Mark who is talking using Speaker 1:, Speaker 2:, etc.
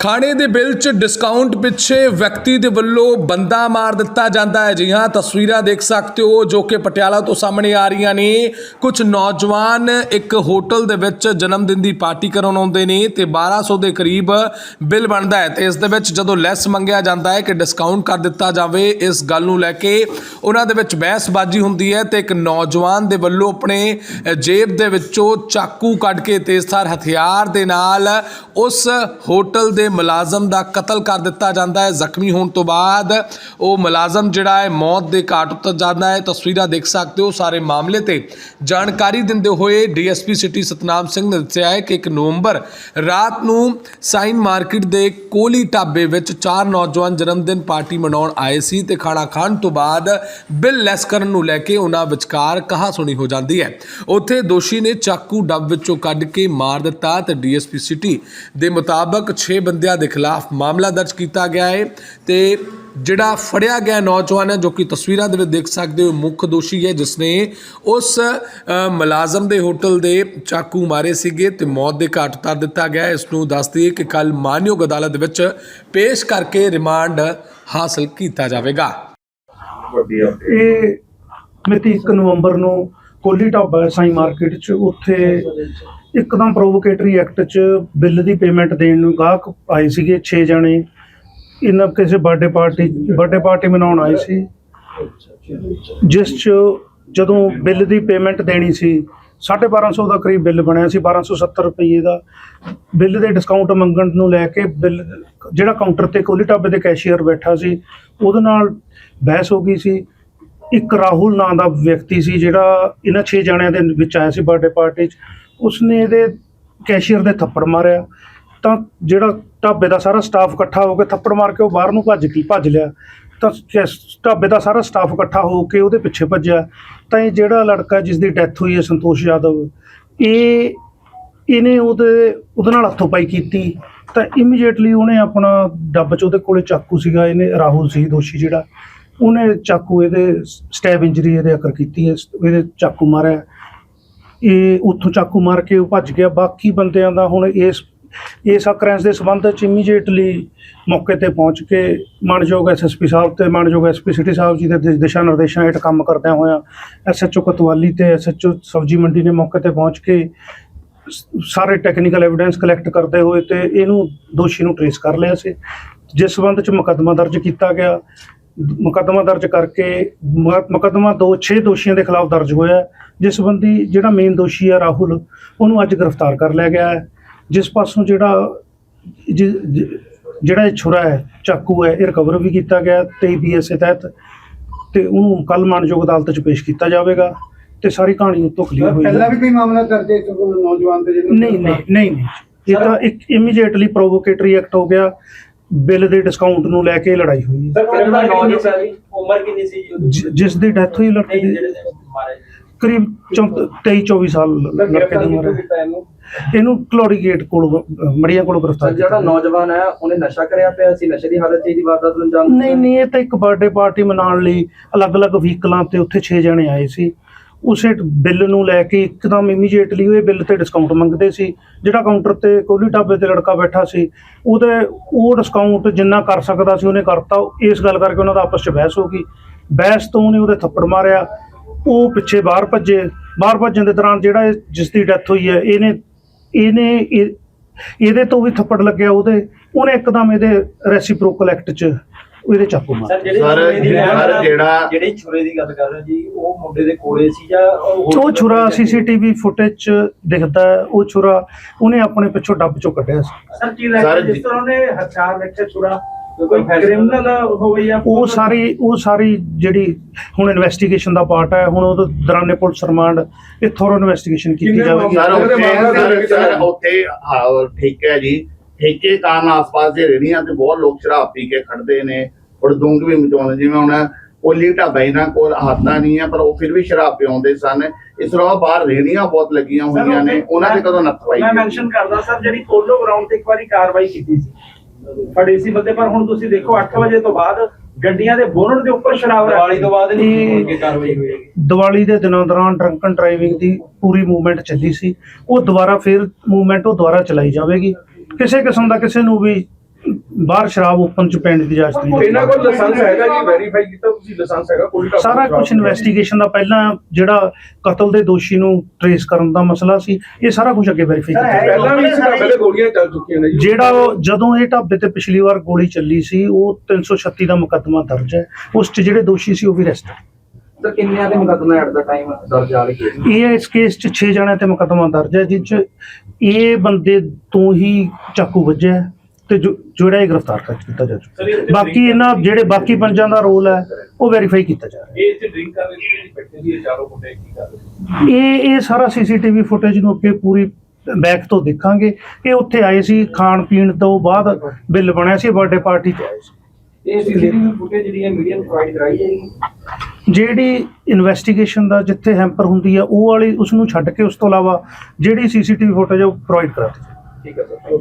Speaker 1: ਖਾਣੇ ਦੇ ਬਿੱਲ 'ਚ ਡਿਸਕਾਊਂਟ ਪਿੱਛੇ ਵਿਅਕਤੀ ਦੇ ਵੱਲੋਂ ਬੰਦਾ ਮਾਰ ਦਿੱਤਾ ਜਾਂਦਾ ਹੈ। ਜੀ ਹਾਂ, ਤਸਵੀਰਾਂ ਦੇਖ ਸਕਦੇ ਹੋ ਜੋ ਕਿ ਪਟਿਆਲਾ ਤੋਂ ਸਾਹਮਣੇ ਆ ਰਹੀਆਂ ਨੇ। ਕੁਝ ਨੌਜਵਾਨ ਇੱਕ ਹੋਟਲ ਦੇ ਵਿੱਚ ਜਨਮ ਦਿਨ ਦੀ ਪਾਰਟੀ ਕਰਨ ਆਉਂਦੇ ਨੇ ਤੇ 1200 ਦੇ ਕਰੀਬ ਬਿੱਲ ਬਣਦਾ ਹੈ ਤੇ ਇਸ ਦੇ ਵਿੱਚ ਜਦੋਂ ਲੈਸ ਮੰਗਿਆ ਜਾਂਦਾ ਹੈ ਕਿ ਡਿਸਕਾਊਂਟ ਕਰ ਦਿੱਤਾ ਜਾਵੇ, ਇਸ ਗੱਲ ਨੂੰ ਲੈ ਕੇ ਉਹਨਾਂ ਦੇ ਵਿੱਚ ਬਹਿਸਬਾਜ਼ੀ ਹੁੰਦੀ ਹੈ ਤੇ ਇੱਕ ਨੌਜਵਾਨ ਦੇ ਵੱਲੋਂ ਆਪਣੇ ਜੇਬ ਦੇ ਵਿੱਚੋਂ ਚਾਕੂ ਕੱਢ ਕੇ ਤੇਜ਼ਧਾਰ ਹਥਿਆਰ ਦੇ ਨਾਲ ਉਸ ਹੋਟਲ ਦੇ ਮੁਲਾਜ਼ਮ ਦਾ ਕਤਲ ਕਰ ਦਿੱਤਾ ਜਾਂਦਾ ਹੈ। ਜ਼ਖਮੀ ਹੋਣ ਤੋਂ ਬਾਅਦ ਉਹ ਮੁਲਾਜ਼ਮ ਜਿਹੜਾ ਹੈ, ਮੌਤ ਦੇ ਘਾਟ ਉੱਤਰ ਜਾਂਦਾ ਹੈ। ਤਸਵੀਰਾਂ ਦੇਖ ਸਕਦੇ ਹੋ ਸਾਰੇ ਮਾਮਲੇ ਤੇ। ਜਾਣਕਾਰੀ ਦਿੰਦੇ ਹੋਏ ਡੀਐਸਪੀ ਸਿਟੀ ਸਤਨਾਮ ਸਿੰਘ ਨੇ ਦੱਸਿਆ ਹੈ ਕਿ 1 ਨਵੰਬਰ ਰਾਤ ਨੂੰ ਸਾਈਨ ਮਾਰਕੀਟ ਦੇ ਕੋਲੀ ਢਾਬੇ ਵਿੱਚ ਚਾਰ ਨੌਜਵਾਨ ਜਨਮ ਦਿਨ ਪਾਰਟੀ ਮਨਾਉਣ ਆਏ ਸੀ ਤੇ ਖਾਣਾ ਖਾਣ ਤੋਂ ਬਾਅਦ ਬਿੱਲ ਲੈਸ ਕਰਨ ਨੂੰ ਲੈ ਕੇ ਉਹਨਾਂ ਵਿਚਕਾਰ ਕਹਾ ਸੁਣੀ ਹੋ ਜਾਂਦੀ ਹੈ। ਉੱਥੇ ਦੋਸ਼ੀ ਨੇ ਚਾਕੂ ਡੱਬ ਵਿੱਚੋਂ ਕੱਢ ਕੇ ਮਾਰ ਦਿੱਤਾ ਤੇ ਡੀਐਸਪੀ ਸਿਟੀ ਦੇ ਮੁਤਾਬਕ 6 ਬੰਦਿਆਂ ਦੇ ਖਿਲਾਫ ਮਾਮਲਾ ਦਰਜ ਕੀਤਾ ਗਿਆ ਹੈ ਤੇ ਜਿਹੜਾ ਫੜਿਆ ਗਿਆ ਨੌਜਵਾਨ ਹੈ ਜੋ ਕਿ ਤਸਵੀਰਾਂ ਦੇ ਵਿੱਚ ਦੇਖ ਸਕਦੇ ਹੋ ਮੁੱਖ ਦੋਸ਼ੀ ਹੈ ਜਿਸ ਨੇ ਉਸ ਮੁਲਾਜ਼ਮ ਦੇ ਹੋਟਲ ਦੇ ਚਾਕੂ ਮਾਰੇ ਸੀਗੇ ਤੇ ਮੌਤ ਦੇ ਘਾਟ ਉਤਾਰ ਦਿੱਤਾ ਗਿਆ ਹੈ। ਇਸ ਨੂੰ ਦੱਸ ਦਈਏ ਕਿ ਕੱਲ ਮਾਨਯੋਗ ਅਦਾਲਤ ਵਿੱਚ ਪੇਸ਼ ਕਰਕੇ ਰਿਮਾਂਡ ਹਾਸਲ ਕੀਤਾ ਜਾਵੇਗਾ
Speaker 2: ਇਹ ਮਿਤੀ 1 ਨਵੰਬਰ ਨੂੰ ਕੋਲੀ ਢਾਬਾ ਸਾਈ ਮਾਰਕੀਟ 'ਚ ਉੱਥੇ ਇੱਕਦਮ ਪ੍ਰੋਵੋਕੇਟਰੀ ਐਕਟ 'ਚ ਬਿੱਲ ਦੀ ਪੇਮੈਂਟ ਦੇਣ ਨੂੰ ਗਾਹਕ ਆਏ ਸੀਗੇ 6 ਜਣੇ। ਇਹਨਾਂ ਕਿਸੇ ਬਰਥਡੇ ਪਾਰਟੀ ਬਰਥਡੇ ਪਾਰਟੀ ਮਨਾਉਣ ਆਏ ਸੀ। ਜਿਸ 'ਚ ਜਦੋਂ ਬਿੱਲ ਦੀ ਪੇਮੈਂਟ ਦੇਣੀ ਸੀ 1250 ਦਾ ਕਰੀਬ ਬਿੱਲ ਬਣਿਆ ਸੀ 1270 ਰੁਪਏ ਦਾ। ਬਿੱਲ ਦੇ ਡਿਸਕਾਊਂਟ ਮੰਗਣ ਨੂੰ ਲੈ ਕੇ ਬਿੱਲ, ਜਿਹੜਾ ਕਾਊਂਟਰ ਤੇ ਕੋਲੀ ਢਾਬੇ ਦੇ ਕੈਸ਼ੀਅਰ ਬੈਠਾ ਸੀ, ਉਹਦੇ ਨਾਲ ਬਹਿਸ ਹੋ ਗਈ ਸੀ। ਇੱਕ ਰਾਹੁਲ ਨਾਂ ਦਾ ਵਿਅਕਤੀ ਸੀ ਜਿਹੜਾ ਇਹਨਾਂ 6 ਜਣਿਆਂ ਦੇ ਵਿੱਚ ਆਇਆ ਸੀ ਬਰਥਡੇ ਪਾਰਟੀ 'ਚ। ਉਸਨੇ ਇਹਦੇ ਕੈਸ਼ੀਅਰ ਦੇ ਥੱਪੜ ਮਾਰਿਆ। ਤਾਂ ਜਿਹੜਾ ਢਾਬੇ ਦਾ ਸਾਰਾ ਸਟਾਫ ਇਕੱਠਾ ਹੋ ਕੇ ਥੱਪੜ ਮਾਰ ਕੇ ਉਹ ਬਾਹਰ ਨੂੰ ਭੱਜ ਗਈ ਭੱਜ ਲਿਆ। ਤਾਂ ਕੈਸ- ਢਾਬੇ ਦਾ ਸਾਰਾ ਸਟਾਫ ਇਕੱਠਾ ਹੋ ਕੇ ਉਹਦੇ ਪਿੱਛੇ ਭੱਜਿਆ। ਤਾਂ ਇਹ ਜਿਹੜਾ ਲੜਕਾ ਜਿਸ ਦੀ ਡੈਥ ਹੋਈ ਹੈ ਸੰਤੋਸ਼ ਯਾਦਵ, ਇਹ, ਇਹਨੇ ਉਹਦੇ ਉਹਦੇ ਨਾਲ ਹੱਥੋਪਾਈ ਕੀਤੀ। ਤਾਂ ਇਮੀਡੀਏਟਲੀ ਉਹਨੇ ਆਪਣਾ ਡੱਬ 'ਚ ਉਹਦੇ ਕੋਲੇ ਚਾਕੂ ਸੀਗਾ, ਇਹਨੇ ਰਾਹੁਲ ਸੀ ਦੋਸ਼ੀ ਜਿਹੜਾ। ਉਹਨੇ ਚਾਕੂ ਇਹਦੇ ਸਟੈਬ ਇੰਜਰੀ ਇਹਦੇ ਅਕਰ ਕੀਤੀ ਹੈ, ਇਹਦੇ ਚਾਕੂ ਮਾਰਿਆ। ਇਹ ਉੱਥੋਂ ਚਾਕੂ ਮਾਰ ਕੇ ਉਹ ਭੱਜ ਗਿਆ। ਬਾਕੀ ਬੰਦਿਆਂ ਦਾ ਹੁਣ ਇਸ ਇਸ ਅਕਰੈਂਸ ਦੇ ਸੰਬੰਧ ਵਿੱਚ ਇਮੀਡੀਏਟਲੀ ਮੌਕੇ ਤੇ ਪਹੁੰਚ ਕੇ ਮਾਨਯੋਗ ਐਸਐਸਪੀ ਸਾਹਿਬ ਤੇ ਮਾਨਯੋਗ ਐਸਪੀ ਸਿਟੀ ਸਾਹਿਬ ਜੀ ਦੇ ਦਿਸ਼ਾ ਨਿਰਦੇਸ਼ਾਂ ਹੇਠ ਕੰਮ ਕਰਦਿਆਂ ਹੋਇਆਂ ਐਸਐਚਓ ਕਤਵਾਲੀ ਤੇ ਐਸਐਚਓ ਸਬਜੀ ਮੰਡੀ ਨੇ ਮੌਕੇ ਤੇ ਪਹੁੰਚ ਕੇ ਸ- ਸਾਰੇ ਟੈਕਨੀਕਲ ਐਵੀਡੈਂਸ ਕਲੈਕਟ ਕਰਦੇ ਹੋਏ ਤੇ ਇਹਨੂੰ ਦੋਸ਼ੀ ਨੂੰ ਟ੍ਰੇਸ ਕਰ ਲਿਆ ਸੀ। ਜਿਸ ਸੰਬੰਧ ਚ ਮੁਕੱਦਮਾ ਦਰਜ ਕੀਤਾ ਗਿਆ। ਮੁਕੱਦਮਾ ਦਰਜ ਕਰਕੇ ਮੁਕੱਦਮਾ ਦੋ 6 ਦੋਸ਼ੀਆਂ ਦੇ ਖਿਲਾਫ ਦਰਜ ਹੋਇਆ। ਜਿਸ ਸੰਬੰਧੀ ਜਿਹੜਾ ਮੇਨ ਦੋਸ਼ੀ ਹੈ ਰਾਹੁਲ ਉਹਨੂੰ ਅੱਜ ਗ੍ਰਿਫਤਾਰ ਕਰ ਲਿਆ ਗਿਆ ਹੈ। ਜਿਸ ਪਾਸੋਂ ਜਿਹੜਾ ਜਿਹੜਾ ਇਹ ਛੁਰਾ ਹੈ ਚਾਕੂ ਹੈ ਇਹ ਰਿਕਵਰ ਵੀ ਕੀਤਾ ਗਿਆ 23 ਬੀਐਸਏ ਤਹਿਤ ਤੇ ਉਹਨੂੰ ਕੱਲ ਮਾਨਯੋਗ ਅਦਾਲਤ 'ਚ ਪੇਸ਼ ਕੀਤਾ ਜਾਵੇਗਾ ਤੇ ਸਾਰੀ ਕਹਾਣੀ ਉਤੋਂ ਕਲੀਅਰ ਹੋਈ
Speaker 3: ਪਹਿਲਾਂ ਵੀ ਕੋਈ ਮਾਮਲਾ ਦਰਜ ਹੈ ਇਸ ਕੋਲ ਨੌਜਵਾਨ ਤੇ ਜਿਹਨੂੰ
Speaker 2: ਨਹੀਂ ਨਹੀਂ ਨਹੀਂ ਨਹੀਂ। ਇਹ ਤਾਂ ਇੱਕ ਇਮੀਡੀਏਟਲੀ ਪ੍ਰੋਵੋਕੇਟਰੀ ਐਕਟ ਹੋ ਗਿਆ। ਬਿੱਲ ਦੇ ਡਿਸਕਾਊਂਟ ਨੂੰ ਲੈ ਕੇ ਲੜਾਈ ਹੋਈ ਹੈ।
Speaker 4: ਸਰ ਕਿੰਨਾ ਨੌਜਵਾਨ ਸੀ ਉਮਰ ਕਿੰਨੀ ਸੀ ਜੀ ਉਹਦੀ?
Speaker 2: ਜਿ- ਜਿਸ ਦੀ ਡੈਥ ਹੋਈ ਲੜਕੇ ਦੀ। ਕਰੀਬ 23 24 ਸਾਲ ਲੜਕੇ ਦੀ ਉਮਰ ਹੈ।
Speaker 3: ਇਹਨੂੰ?
Speaker 2: ਕਲੋੜੀ ਗੇਟ ਕੋਲ ਮੜੀਆਂ ਕੋਲ ਗ੍ਰਿਫਤਾਰ
Speaker 4: ਜਿਹੜਾ ਨੌਜਵਾਨ ਹੈ ਉਹਨੇ ਨਸ਼ਾ ਕਰਿਆ ਪਿਆ ਸੀ ਨਸ਼ੇ ਦੀ ਹਾਲਤ 'ਚ ਇਹਦੀ ਵਾਰਦਾਤ ਨੂੰ ਅੰਜਾਮ
Speaker 2: ਨਹੀਂ ਨਹੀਂ ਇਹ ਤਾਂ ਇੱਕ ਬਰਥਡੇ ਪਾਰਟੀ ਮਨਾਉਣ ਲਈ ਅਲੱਗ-ਅਲੱਗ ਵਹੀਕਲਾਂ ਤੇ ਉੱਥੇ 6 ਜਣੇ ਆਏ ਸੀ। ਉਸੇ ਬਿੱਲ ਨੂੰ ਲੈ ਕੇ ਇੱਕਦਮ ਇਮੀਡੀਏਟਲੀ ਉਹ ਬਿੱਲ ਤੇ ਡਿਸਕਾਊਂਟ ਮੰਗਦੇ ਸੀ। ਜਿਹੜਾ ਕਾਊਂਟਰ ਤੇ ਕੋਲੀ ਢਾਬੇ ਤੇ ਲੜਕਾ ਬੈਠਾ ਸੀ ਉਹਦੇ ਉਹ ਡਿਸਕਾਊਂਟ ਜਿੰਨਾ ਕਰ ਸਕਦਾ ਸੀ ਉਹਨੇ ਕਰਤਾ। ਇਸ ਗੱਲ ਕਰਕੇ ਉਹਨਾਂ ਦਾ ਆਪਸ 'ਚ ਬਹਿਸ ਹੋ ਗਈ। ਬਹਿਸ ਤੋਂ ਉਹਨੇ ਉਹਦੇ ਥੱਪੜ ਮਾਰਿਆ। ਉਹ ਪਿੱਛੇ ਬਾਹਰ ਭੱਜੇ ਬਾਹਰ ਭੱਜਣ ਦੇ ਦੌਰਾਨ ਜਿਹੜਾ ਇਹ- ਜਿਸ ਦੀ ਡੈਥ ਹੋਈ ਹੈ ਇਹਨੇ ਇਹਨੇ ਇਹ- ਇਹਦੇ ਤੋਂ ਵੀ ਥੱਪੜ ਲੱਗਿਆ ਉਹਦੇ ਉਹਨੇ ਇੱਕਦਮ ਇਹਦੇ ਰੈਸੀਪ੍ਰੋਕਲ ਐਕਟ 'ਚ ਇਹਦੇ ਚਾਕੂ ਮਾਰ।
Speaker 4: ਸਰ ਜਿਹੜੇ
Speaker 5: ਜਿਹੜਾ-
Speaker 4: ਛੁਰੇ ਦੀ ਗੱਲ ਕਰ ਰਹੇ ਜੀ ਉਹ ਮੁੰਡੇ ਦੇ ਕੋਲੇ ਸੀ ਜਾਂ
Speaker 2: ਉਹ ਛੁਰਾ ਸੀਸੀਟੀਵੀ ਫੁਟੇਜ 'ਚ ਦਿਖਦਾ ਹੈ ਉਹ ਛੁਰਾ ਉਹਨੇ ਆਪਣੇ ਪਿੱਛੋਂ ਡੱਬ 'ਚੋਂ ਕੱਢਿਆ ਸੀ।
Speaker 6: ਸਰ ਕੀ ਲੱਗਦਾ ਜਿਸ ਤਰ੍ਹਾਂ ਉਹਨੇ ਹਥਿਆਰ ਰੱਖਿਆ ਛੁਰਾ? ਕੋਈ
Speaker 4: ਕੋਈ ਫੈਸਲਾ-
Speaker 6: ਕ੍ਰਿਮੀਨਲ ਹੋਵੇ ਜਾਂ
Speaker 2: ਉਹ ਸਾਰੀ ਉਹ ਸਾਰੀ ਜਿਹੜੀ ਹੁਣ ਇਨਵੈਸਟੀਗੇਸ਼ਨ ਦਾ ਪਾਰਟ ਹੈ ਹੁਣ ਉਹ ਦੌਰਾਨੇ ਪੁਲਿਸ ਰਿਮਾਂਡ ਇਹ ਥੋਰੋ ਇਨਵੈਸਟੀਗੇਸ਼ਨ ਕੀਤੀ ਜਾਵੇਗੀ।
Speaker 5: ਸਰ ਉੱਥੇ ਸਰ ਠੀਕ ਹੈ ਜੀ। ਠੇਕੇ ਕਾਰਨ ਆਸ-ਪਾਸ ਦੇ ਰੇਹੜੀਆਂ ਤੇ ਬਹੁਤ ਲੋਕ ਸ਼ਰਾਬ ਪੀ ਕੇ ਖੜਦੇ ਨੇ। ਔਰ ਦੁੰਗ ਵੀ ਮਚਾਉਂਦੇ ਜਿਵੇਂ ਹੁਣ ਕੋਲੀ ਢਾਬਾ ਇਹਨਾਂ ਕੋਲ ਹਾਤਾ ਨਹੀਂ ਹੈ ਪਰ ਉਹ ਫਿਰ ਵੀ ਸ਼ਰਾਬ ਪਿਆਉਂਦੇ ਸਨ। ਇਸ ਤੋਂ ਇਲਾਵਾ ਬਾਹਰ ਰੇਹੜੀਆਂ ਬਹੁਤ ਲੱਗੀਆਂ ਹੋਈਆਂ ਨੇ ਉਹਨਾਂ ਤੇ ਕਦੋਂ ਨੱਥ ਪਾਈ
Speaker 6: ਮੈਂ? ਮੈਂਸ਼ਨ ਕਰਦਾ ਸਰ ਜਿਹੜੀ ਪੋਲੋ ਗਰਾਊਂਡ ਤੇ ਇੱਕ ਵਾਰੀ ਕਾਰਵਾਈ ਕੀਤੀ ਸੀ। ਫੜੇ ਸੀ ਬੰਦੇ ਪਰ ਹੁਣ ਤੁਸੀਂ ਦੇਖੋ 8 ਵਜੇ ਤੋਂ ਬਾਅਦ ਗੱਡੀਆਂ ਦੇ ਬੋਨਟ ਦੇ ਉੱਪਰ ਸ਼ਰਾਬ
Speaker 4: ਦੀਵਾਲੀ ਤੋਂ ਬਾਅਦ ਨਹੀਂ ਕੇ ਕਾਰਵਾਈ ਹੋਏਗੀ
Speaker 2: ਦੀਵਾਲੀ ਦੇ ਦਿਨਾਂ ਦੌਰਾਨ ਡਰੰਕਨ ਡਰਾਈਵਿੰਗ ਦੀ ਪੂਰੀ ਮੂਵਮੈਂਟ ਚੱਲੀ ਸੀ। ਉਹ ਦੁਬਾਰਾ ਫਿਰ ਮੂਵਮੈਂਟ ਉਹ ਦੁਬਾਰਾ ਚਲਾਈ ਜਾਵੇਗੀ। ਕਿਸੇ ਕਿਸਮ ਦਾ ਕਿਸੇ ਨੂੰ ਵੀ ਬਾਹਰ ਸ਼ਰਾਬ ਓਪਨ ਚ ਪੈਣ ਦੀ ਇਜਾਜ਼ਤ ਨਹੀਂ
Speaker 6: ਇਹਨਾਂ ਕੋਲ ਲਾਇਸੈਂਸ ਹੈਗਾ ਜੀ ਵੈਰੀਫਾਈ ਕੀਤਾ ਤੁਸੀਂ ਲਾਇਸੈਂਸ ਹੈਗਾ ਕੋਈ
Speaker 2: ਸਾਰਾ ਕੁਝ ਇਨਵੈਸਟੀਗੇਸ਼ਨ ਦਾ ਪਹਿਲਾਂ ਜਿਹੜਾ ਕਤਲ ਦੇ ਦੋਸ਼ੀ ਨੂੰ ਟਰੇਸ ਕਰਨ ਦਾ ਮਸਲਾ ਸੀ ਇਹ ਸਾਰਾ ਕੁਝ ਅੱਗੇ ਵੈਰੀਫਾਈ ਕੀਤਾ।
Speaker 6: ਪਹਿਲਾਂ ਵੀ ਇਸ ਢਾਬੇ ਤੇ ਗੋਲੀਆਂ ਚੱਲ ਚੁੱਕੀਆਂ ਨੇ ਜੀ।
Speaker 2: ਜਿਹੜਾ ਜਦੋਂ ਇਹ ਢਾਬੇ ਤੇ ਪਿਛਲੀ ਵਾਰ ਗੋਲੀ ਚੱਲੀ ਸੀ ਉਹ 336 ਦਾ ਮੁਕੱਦਮਾ ਦਰਜ ਹੈ। ਉਸ 'ਚ ਜਿਹੜੇ ਦੋਸ਼ੀ ਸੀ ਉਹ ਵੀ ਅਰੈਸਟ
Speaker 4: ਸਰ ਕਿੰਨਿਆਂ ਦੇ ਮੁਕੱਦਮਾ ਐਟ ਦਾ ਟਾਈਮ ਦਰਜ ਆ ਰਹੇ
Speaker 2: ਇਹ ਇਸ ਕੇਸ 'ਚ 6 ਜਣਿਆਂ ਤੇ ਮੁਕੱਦਮਾ ਦਰਜ ਹੈ ਜਿਸ 'ਚ ਇਹ ਬੰਦੇ ਤੋਂ ਹੀ ਚਾਕੂ ਵੱਜਿਆ ਹੈ। ਤੇ ਜੋ- ਜਿਹੜਾ ਇਹ ਗ੍ਰਿਫਤਾਰ ਕਰ ਕੀਤਾ ਜਾ ਚੁੱਕਾ ਬਾਕੀ ਇਹਨਾਂ ਜਿਹੜੇ ਬਾਕੀ ਪੰਜਾਂ ਦਾ ਰੋਲ ਹੈ ਉਹ ਵੈਰੀਫਾਈ ਕੀਤਾ ਜਾ ਰਿਹਾ
Speaker 6: ਇਹ ਚ ਡਰਿੰਕ ਕਰ ਰਹੇ ਸੀ ਬੈਠੇ ਸੀ ਇਹ ਚਾਰੋਂ ਮੁੰਡੇ ਕੀ ਕਰ ਰਹੇ ਸੀ?
Speaker 2: ਇਹ ਇਹ ਸਾਰਾ ਸੀਸੀਟੀਵੀ ਫੁਟੇਜ ਨੂੰ ਅੱਗੇ ਪੂਰੀ ਬੈਕ ਤੋਂ ਦੇਖਾਂਗੇ। ਇਹ ਉੱਥੇ ਆਏ ਸੀ ਖਾਣ ਪੀਣ ਤੋਂ ਬਾਅਦ ਬਿੱਲ ਬਣਿਆ ਸੀ ਬਰਥਡੇ ਪਾਰਟੀ ਤੇ ਆਏ ਸੀ।
Speaker 4: ਇਹ ਸੀਸੀਟੀਵੀ ਫੁਟੇਜ ਜਿਹੜੀ ਹੈ ਮੀਡੀਆ ਨੂੰ ਪ੍ਰੋਵਾਈਡ ਕਰਾਈ ਜਾਏਗੀ
Speaker 2: ਜਿਹੜੀ ਇਨਵੈਸਟੀਗੇਸ਼ਨ ਦਾ ਜਿੱਥੇ ਹੈਂਪਰ ਹੁੰਦੀ ਆ ਉਹ ਵਾਲੀ ਉਸ ਨੂੰ ਛੱਡ ਕੇ ਉਸ ਤੋਂ ਇਲਾਵਾ ਜਿਹੜੀ ਸੀਸੀਟੀਵੀ ਫੁਟੇਜ ਉਹ ਪ੍ਰੋਵਾਈਡ ਕਰਾ ਦਿੱਤੀ
Speaker 4: ਠੀਕ ਹੈ ਸਰ